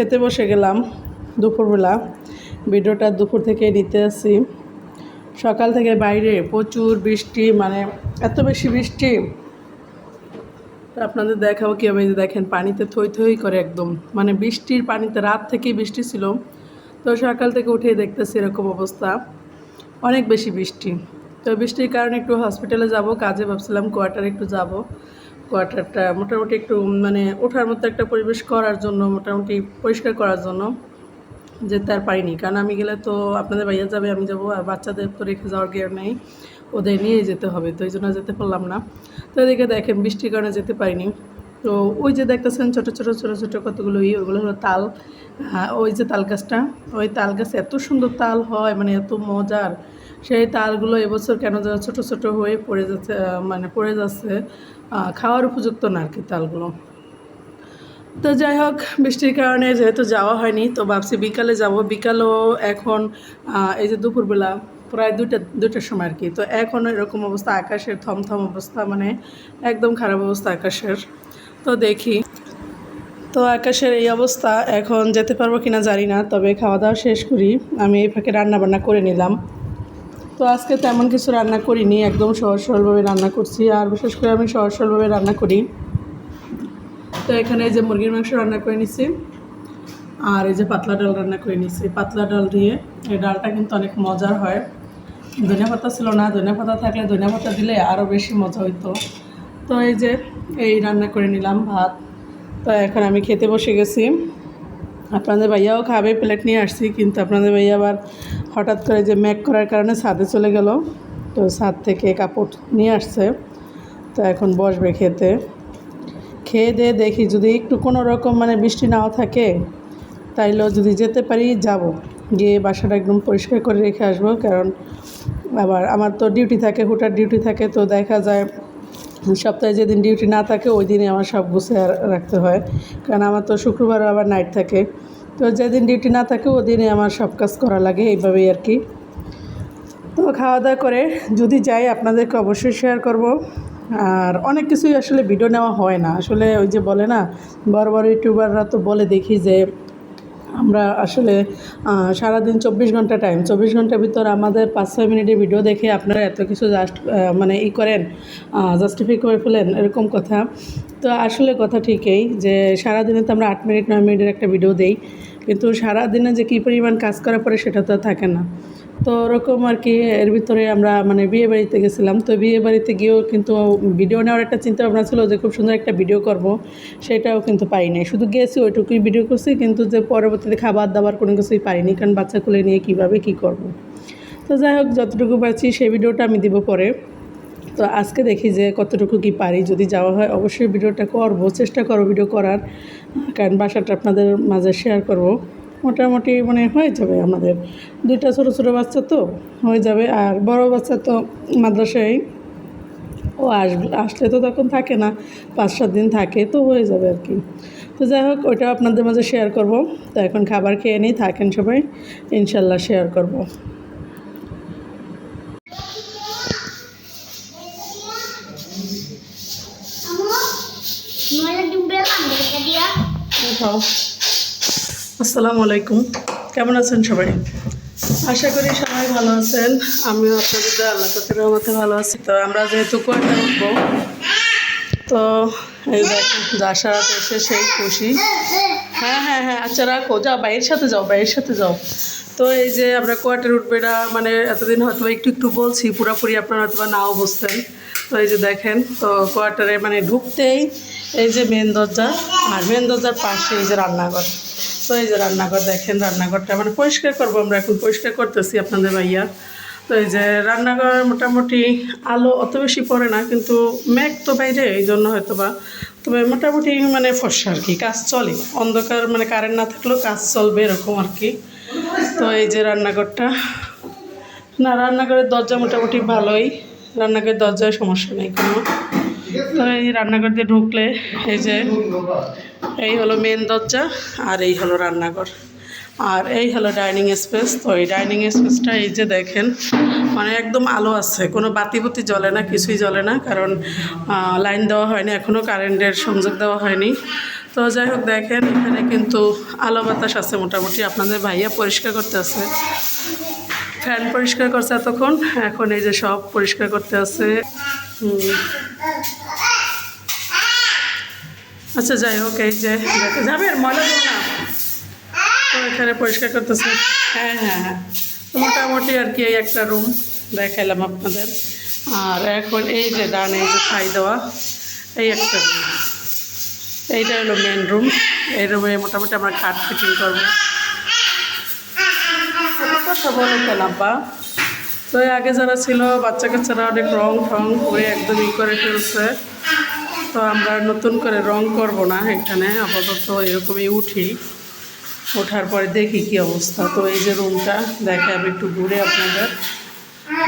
খেতে বসে গেলাম দুপুরবেলা। ভিডিওটা দুপুর থেকে নিতে আসি সকাল থেকে বাইরে প্রচুর বৃষ্টি মানে এত বেশি বৃষ্টি। আপনাদের দেখাবো কি, আমি দেখেন পানিতে থই থই করে একদম। মানে বৃষ্টির পানিতে রাত থেকেই বৃষ্টি ছিল। তো সকাল থেকে উঠেই দেখতেছি এরকম অবস্থা। অনেক বেশি বৃষ্টি। তো বৃষ্টির কারণে একটু হসপিটালে যাব, কাজে ভাবছিলাম কোয়ার্টারে একটু যাব। কোয়ার্টারটা মোটামুটি একটু মানে ওঠার মতো একটা পরিবেশ করার জন্য মোটামুটি পরিষ্কার করার জন্য যেতে আর পারিনি। কারণ আমি গেলে তো আপনাদের ভাইয়া যাবে আমি যাব আর বাচ্চাদের তো রেখে যাওয়ার গিয়ার নেই ওদের নিয়ে যেতে হবে তো এই জন্য যেতে পারলাম না। তো এদিকে দেখেন বৃষ্টির কারণে যেতে পারিনি। তো ওই যে দেখতেছেন ছোটো ছোটো ছোটো ছোটো কতগুলো ই ওগুলো হলো তাল। হ্যাঁ, ওই যে তাল গাছটা ওই তাল গাছ এত সুন্দর তাল হয় মানে এত মজার। সেই তালগুলো এবছর কেন যেন ছোটো ছোটো হয়ে পড়ে যাচ্ছে মানে পড়ে যাচ্ছে খাওয়ার উপযুক্ত না আর কি তালগুলো। তো যাই হোক, বৃষ্টির কারণে যেহেতু যাওয়া হয়নি, তো ভাবছি বিকালে যাব। বিকালও এখন এই যে দুপুরবেলা প্রায় দুইটা, দুইটার সময় আর কি তো এখন এরকম অবস্থা, আকাশের থমথম অবস্থা মানে একদম খারাপ অবস্থা আকাশের। তো দেখি। তো আকাশের এই অবস্থা, এখন যেতে পারব কিনা জানি না, তবে খাওয়া দাওয়া শেষ করি। আমি এই ফাঁকে রান্না বান্না করে নিলাম। তো আজকে তেমন কিছু রান্না করিনি, একদম সহজ সরলভাবে রান্না করছি, আর বিশেষ করে আমি সহজ সরলভাবে রান্না করি। তো এখানে এই যে মুরগির মাংস রান্না করে নিছি, আর এই যে পাতলা ডাল রান্না করে নিছি। পাতলা ডাল দিয়ে এই ডালটা কিন্তু অনেক মজার হয়। ধনিয়া পাতা ছিল না, ধনিয়া পাতা থাকলে ধনিয়া পাতা দিলে আরও বেশি মজা হইতো। তো এই যে এই রান্না করে নিলাম ভাত। তো এখন আমি খেতে বসে গেছি। আপনাদের ভাইয়াও খাবে প্লেট নিয়ে আসছি, কিন্তু আপনাদের ভাইয়া আবার হঠাৎ করে যে ম্যাক করার কারণে ছাদে চলে গেল। তো ছাদ থেকে কাপড় নিয়ে আসছে। তো এখন বসবে খেতে। খেয়ে দিয়ে দেখি যদি একটু কোনো রকম মানে বৃষ্টি নাও থাকে, তাইলেও যদি যেতে পারি যাব। গিয়ে বাসাটা একদম পরিষ্কার করে রেখে আসব, কারণ আবার আমার তো ডিউটি থাকে, হুটার ডিউটি থাকে, তো দেখা যায় সপ্তাহে যেদিন ডিউটি না থাকে ওই দিনে আমার সব গুছিয়ে রাখতে হয়। কারণ আমার তো শুক্রবার আবার নাইট থাকে। তো যেদিন ডিউটি না থাকে ওই দিনে আমার সব কাজ করা লাগে, এইভাবেই আর কি। তো খাওয়া দাওয়া করে যদি যাই, আপনাদেরকে অবশ্যই শেয়ার করব। আর অনেক কিছুই আসলে ভিডিও নেওয়া হয় না। আসলে ওই যে বলে না, বড় বড় ইউটিউবাররা তো বলে দেখি যে আমরা আসলে সারাদিন চব্বিশ ঘণ্টা টাইম চব্বিশ ঘণ্টার ভিতর আমাদের পাঁচ, ছয় মিনিটের ভিডিও দেখে আপনারা এত কিছু জাস্ট মানে ই করেন জাস্টিফাই করে ফেলেন, এরকম কথা। তো আসলে কথা ঠিকই যে, সারাদিনে তো আমরা আট মিনিট, নয় মিনিটের একটা ভিডিও দেই, কিন্তু সারাদিনে যে কী পরিমাণ কাজ করার পরে সেটা তো থাকে না। তো ওরকম আর কি এর ভিতরে আমরা মানে বিয়ে বাড়িতে গেছিলাম। তো বিয়ে বাড়িতে গিয়েও কিন্তু ভিডিও নেওয়ার একটা চিন্তা ভাবনা ছিল যে খুব সুন্দর একটা ভিডিও করব। সেটাও কিন্তু পাই নাই। শুধু গেছি, ওইটুকুই ভিডিও করছি, কিন্তু যে পরবর্তীতে খাবার দাবার কোনো কিছুই পারিনি কারণ বাচ্চা কোলে নিয়ে কীভাবে কী করব। তো যাই হোক, যতটুকু পারছি সেই ভিডিওটা আমি দিব পরে। তো আজকে দেখি যে কতটুকু কি পারি। যদি যাওয়া হয়, অবশ্যই ভিডিওটা করব। চেষ্টা করব ভিডিও করার, কারণ বাসাটা আপনাদের মাঝে শেয়ার করব। মোটামুটি মানে হয়ে যাবে আমাদের। দুইটা ছোটো ছোটো বাচ্চা তো হয়ে যাবে। আর বড় বাচ্চা তো মাদ্রাসায় ও আসবে আসলে তো তখন থাকে না পাঁচ সাত দিন থাকে তো হয়ে যাবে আর কি। তো যাই হোক ওইটাও আপনাদের মাঝে শেয়ার করব। তো এখন খাবার খেয়ে নিই থাকেন সবাই ইনশাল্লাহ শেয়ার করব। খাও। আসসালামু আলাইকুম। কেমন আছেন সবাই? আশা করি সবাই ভালো আছেন। আমিও আপনাদের আল্লাহ তাদের রহমতে ভালো আছি। তো আমরা যেহেতু কোয়ার্টার উঠবো, তো এই দাসারাত এসে সেই খুশি। হ্যাঁ হ্যাঁ হ্যাঁ আচ্ছা রাখো, যাও, বাইরের সাথে যাও, বাইরের সাথে যাও। তো এই যে আমরা কোয়ার্টার উঠবে না মানে এতদিন হয়তো একটু একটু বলছি, পুরোপুরি আপনারা হয়তো নাও বসতেন তো এই যে দেখেন, তো কোয়ার্টারে মানে ঢুকতেই এই যে মেন দরজা, আর মেন দরজার পাশে এই যে রান্নাঘর। তো এই যে রান্নাঘর দেখেন, রান্নাঘরটা মানে পরিষ্কার করব আমরা এখন, পরিষ্কার করতেছি আপনাদের ভাইয়া। তো এই যে রান্নাঘর মোটামুটি আলো অত বেশি পড়ে না, কিন্তু মেঘ তো বাইরে, এই জন্য হয়তো বা তবে মোটামুটি মানে ফর্সা আর কি, কাজ চলে। অন্ধকার মানে কারেন্ট না থাকলেও কাজ চলবে এরকম আর কি। তো এই যে রান্নাঘরটা। না, রান্নাঘরের দরজা মোটামুটি ভালোই, রান্নাঘরের দরজায় সমস্যা নেই কোনো। তো এই রান্নাঘর দিয়ে ঢুকলে এই যে এই হলো মেন দরজা আর এই হলো রান্নাঘর। আর এই হলো ডাইনিং স্পেস তো এই ডাইনিং স্পেসটা এই যে দেখেন মানে একদম আলো আছে। কোনো বাতি বুতি জ্বলে না, কিছুই জ্বলে না, কারণ লাইন দেওয়া হয়নি এখনও কারেন্টের সংযোগ দেওয়া হয়নি। তো যাই হোক, দেখেন, এখানে কিন্তু আলো বাতাস আছে মোটামুটি। আপনাদের ভাইয়া পরিষ্কার করতে আছে। ফ্যান পরিষ্কার করছে এতক্ষণ। এখন এই যে সব পরিষ্কার করতে আছে। আচ্ছা যাই হোক, এই যে যাবে ময়লা দেবো না। তো এখানে পরিষ্কার করতেছে। হ্যাঁ হ্যাঁ হ্যাঁ। মোটামুটি আর কি এই একটা রুম দেখাইলাম আপনাদের। আর এখন এই যে ডান এই যে খাই দেওয়া, এই একটা রুম এইটা হলো মেন রুম এই রুমে মোটামুটি আমরা খাট ফিটিং করব। কথা বলে পেলাম বা তো আগে যারা ছিল, বাচ্চা কাচ্চারা অনেক রং ফং করে একদম ই করে ফেলছে। তো আমরা নতুন করে রং করব না এখানে, আপাতত এরকমই উঠি। ওঠার পরে দেখি কি অবস্থা। তো এই যে রুমটা, দেখে আমি একটু ঘুরে আপনাদের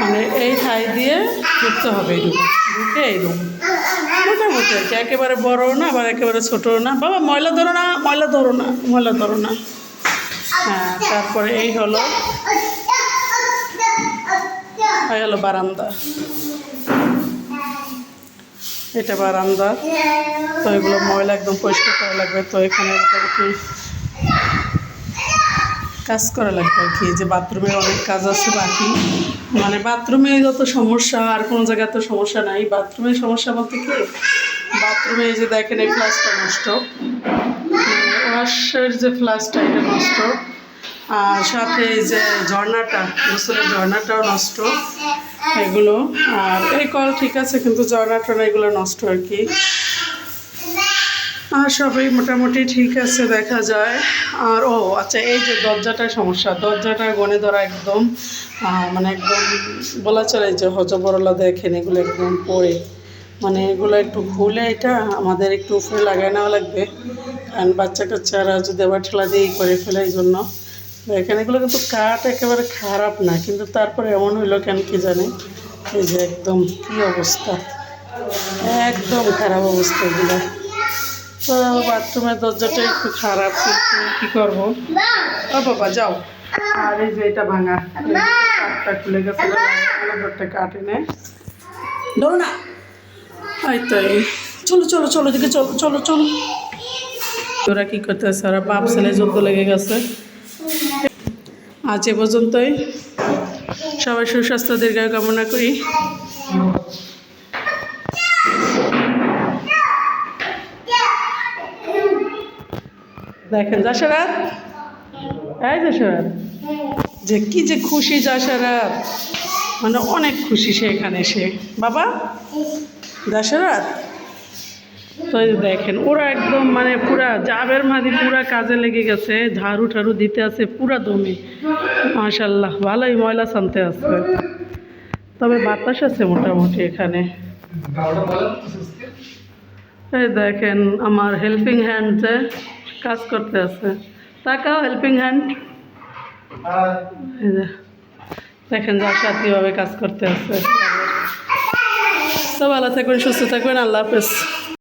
মানে এই ঠাই দিয়ে ঢুকতে হবে রুম। ঢুকে এই রুম। মোটামুটি আর কি, একেবারে বড় না, আবার একেবারে ছোটো না। বাবা, ময়লা ধরো না, ময়লা ধরো না, ময়লা ধরো না। হ্যাঁ তারপরে এই হলো এই হলো বারান্দা। এটা বারান্দা। তো এগুলো ময়লা একদম পরিষ্কার করা লাগবে। তো এখানে মোটামুটি কাজ করা লাগবে আর কি? যে বাথরুমে অনেক কাজ আছে বাকি। মানে বাথরুমে যত সমস্যা, আর কোনো জায়গায় তো সমস্যা নাই। বাথরুমের সমস্যা বলতে কি? বাথরুমে এই যে দেখেন এই ফ্লাসটা নষ্ট। ওয়াশের যে ফ্লাসটা এটা নষ্ট। আর সাথে এই যে ঝর্ণাটা, গোসলের ঝর্ণাটাও নষ্ট এগুলো। আর এই কল ঠিক আছে, কিন্তু ঝর্ণাটা এগুলো নষ্ট আর কি। আর সবই মোটামুটি ঠিক আছে, দেখা যায়। আর ও আচ্ছা এই যে দরজাটার সমস্যা দরজাটা গনে ধরা একদম মানে একদম বলা চলে যে হজবরলা দেখেন, এগুলো একদম পড়ে। মানে এগুলো একটু খুলে, এটা আমাদের একটু উপরে লাগাই নেওয়া লাগবে। কারণ বাচ্চা কাচ্চারা যদি আবার ঠেলা দিয়ে করে ফেলে, এই জন্য। দেখেন এগুলো কিন্তু কাঠ একেবারে খারাপ না, কিন্তু তারপরে এমন হইল কেন কি জানি? এই যে একদম কী অবস্থা? একদম খারাপ অবস্থা এগুলো। তো বাথরুমের দরজাটা একটু খারাপ কী করব? ও বাবা, যাও। আর এই যে এটা ভাঙা। কাঠটা খুলে গেছে একটা কাঠ এনে। ধরো না। এই তো চলো চলো চলো দিকে চলো চলো চলো। তোরা কী করতেছে? ওরা বাপ ছেলে যুদ্ধ লেগে গেছে। আজ এ পর্যন্তই। সবাই সুস্বাস্থ্য দীর্ঘায়ু কামনা করি। দেখেন জাসারাত এই জাসারাত যে কি যে খুশি জাসারাত মানে অনেক খুশি সে এখানে এসে। বাবা? জাসারাত দেখেন, ওরা একদম মানে পুরা জাবের মাদি পুরা কাজে লেগে গেছে, ঝাড়ু ঠাড়ু দিতে আছে, পুরা দমে। মাশাল্লাহ ভালোই ময়লা শানতে আছে। তবে বাতাস আছে মোটামুটি এখানে। এই দেখেন, আমার হেল্পিং হ্যান্ড যে কাজ করতে আছে। তাকাও হেল্পিং হ্যান্ড দেখেন যার সাথে কাজ করতে আছে। তো ভালো থাকবেন সুস্থ থাকবেন আল্লাহ হাফেজ।